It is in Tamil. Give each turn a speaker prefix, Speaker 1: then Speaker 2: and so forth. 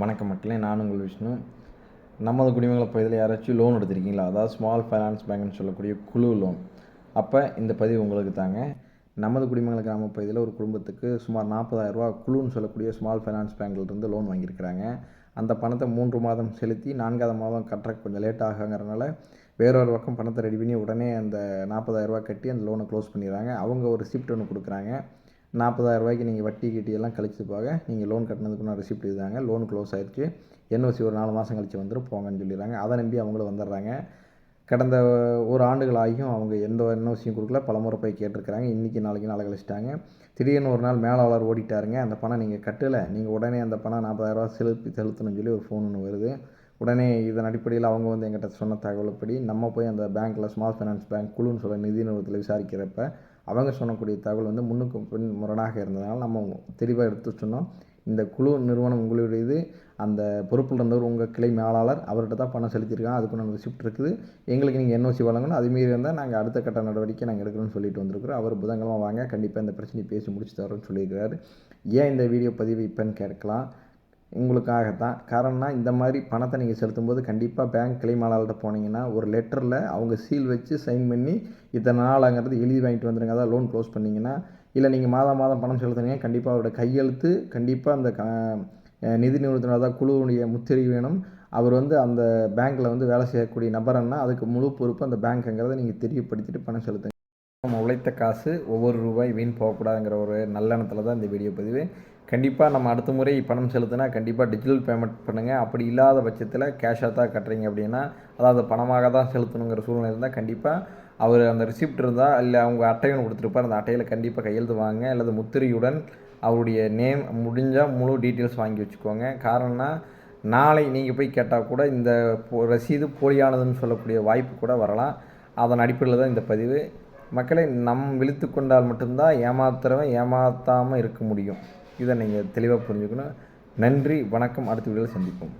Speaker 1: வணக்கம் மக்களே நான் உங்கள் விஷ்ணு. நமது குடிமங்கல பகுதியில் யாராச்சும் லோன் எடுத்திருக்கீங்களா? அதாவது ஸ்மால் ஃபைனான்ஸ் பேங்க்னு சொல்லக்கூடிய குழு லோன் அப்போ இந்த பதிவு உங்களுக்கு தாங்க. நமது குடிமங்கல கிராம பகுதியில் ஒரு குடும்பத்துக்கு சுமார் 40000 ரூபா குழுன்னு சொல்லக்கூடிய ஸ்மால் ஃபைனான்ஸ் பேங்க்லேருந்து லோன் வாங்கியிருக்கிறாங்க. அந்த பணத்தை மூன்று மாதம் செலுத்தி நான்காவது மாதம் கட்டுற கொஞ்சம் லேட் ஆகுங்கிறனால வேறொரு பக்கம் பணத்தை ரெடி பண்ணி உடனே அந்த நாற்பதாயிரரூபா கட்டி அந்த லோனை க்ளோஸ் பண்ணிடுறாங்க. அவங்க ஒரு ரிசிப்ட் ஒன்று கொடுக்குறாங்க. 40000 ரூபாய்க்கு நீங்கள் வட்டி கிட்டி எல்லாம் கழிச்சு போக நீங்கள் லோன் கட்டினதுக்குன்னு ரிசிப்ட் இதுதாங்க லோன் க்ளோஸ் ஆயிடுச்சு. என்ஓசி ஒரு நாலு மாதம் கழித்து வந்துடும் போங்கன்னு சொல்லிடுறாங்க. அதை நம்பி அவங்களும் வந்துடுறாங்க. கடந்த ஒரு ஆண்டுகள் ஆகியும் அவங்க எந்த என்ஓசியும் கொடுக்கல. பலமுறை போய் கேட்டிருக்கிறாங்க. இன்றைக்கி நாளைக்கு நாளை கழிச்சிட்டாங்க. திடீர்னு ஒரு நாள் மேலாளர் ஓடிட்டாருங்க. அந்த பணம் நீங்கள் கட்டலை. நீங்கள் உடனே அந்த பணம் 40000 செலுத்தி செலுத்தணும்னு சொல்லி ஒரு ஃபோன் ஒன்று வருது. உடனே இதன் அடிப்படையில் அவங்க வந்து எங்கிட்ட சொன்ன தகவல்படி நம்ம போய் அந்த பேங்க்கில் ஸ்மால் ஃபைனான்ஸ் பேங்க் குழுன்னு சொல்ல நிதி நிறுவனத்தில் விசாரிக்கிறப்ப அவங்க சொல்லக்கூடிய தகவல் வந்து முன்னுக்கு பின் முரணாக இருந்ததுனால நம்ம தெளிவாக எடுத்து சொன்னோம். இந்த குழு நிறுவனம் உங்களுடையது. அந்த பொறுப்பில் இருந்தவர் உங்கள் கிளை மேலாளர் அவர்கிட்ட தான் பணம் செலுத்தியிருக்காங்க. அதுக்குன்னு ரிசிப்ட் இருக்குது. எங்களுக்கு நீங்கள் என்ஓசி வழங்கணும்? அதுமாரி இருந்தால் நாங்கள் அடுத்த கட்ட நடவடிக்கை நாங்கள் எடுக்கணும்னு சொல்லிட்டு வந்திருக்கிறோம். அவர் புதன்கிழமை வாங்க கண்டிப்பாக இந்த பிரச்சனையை பேசி முடிச்சு தரோன்னு சொல்லியிருக்கிறாரு. ஏன் இந்த வீடியோ பதிவு இப்போன்னு கேட்கலாம்? உங்களுக்காகத்தான். காரணம்னா இந்த மாதிரி பணத்தை நீங்கள் செலுத்தும்போது கண்டிப்பாக பேங்க் கிளைமாளர்கிட்ட போனீங்கன்னா ஒரு லெட்டரில் அவங்க சீல் வச்சு சைன் பண்ணி இத்தனை நாளாங்கிறது எழுதி வாங்கிட்டு வந்துடுங்க அதான் லோன் க்ளோஸ் பண்ணிங்கன்னா இல்லை நீங்கள் மாதம் மாதம் பணம் செலுத்துனீங்க கண்டிப்பாக அவரோட கையெழுத்து கண்டிப்பாக அந்த க நிதி நிறுவனத்தினர் அதாவது குழுவுடைய முத்திரை வேணும். அவர் வந்து அந்த பேங்க்கில் வந்து வேலை செய்யக்கூடிய நபரன்னா அதுக்கு முழு பொறுப்பு அந்த பேங்க்குங்கிறத நீங்கள் தெரியப்படுத்திட்டு பணம் செலுத்துங்க. நம்ம உழைத்த காசு ஒவ்வொரு ரூபாய் வீண் போகக்கூடாதுங்கிற ஒரு நல்லெண்ணத்தில் தான் இந்த வீடியோ பதிவு. கண்டிப்பாக நம்ம அடுத்த முறை பணம் செலுத்தினா கண்டிப்பாக டிஜிட்டல் பேமெண்ட் பண்ணுங்கள் அப்படி இல்லாத பட்சத்தில் கேஷாக தான் கட்டுறீங்க அப்படின்னா அதாவது பணமாக தான் செலுத்தணுங்கிற சூழ்நிலை இருந்தால் கண்டிப்பாக அவர் அந்த ரிசிப்ட் இருந்தால் இல்லை அவங்க அட்டையும் கொடுத்துருப்பார் அந்த அட்டையில் கண்டிப்பாக கையெழுத்து வாங்க அல்லது முத்திரையுடன் அவருடைய நேம் முடிஞ்சால் முழு டீட்டெயில்ஸ் வாங்கி வச்சுக்கோங்க. காரணம்னா நாளை நீங்கள் போய் கேட்டால் கூட இந்த ரசீது போலியானதுன்னு சொல்லக்கூடிய வாய்ப்பு கூட வரலாம். அதன் அடிப்படையில் தான் இந்த பதிவு. மக்களை நம் விழித்து கொண்டால் மட்டும்தான் ஏமாத்துறவன் ஏமாற்றாமல் இருக்க முடியும். இதை நீங்கள் தெளிவாக புரிஞ்சுக்கணும். நன்றி வணக்கம். அடுத்த வீடியோவில் சந்திப்போம்.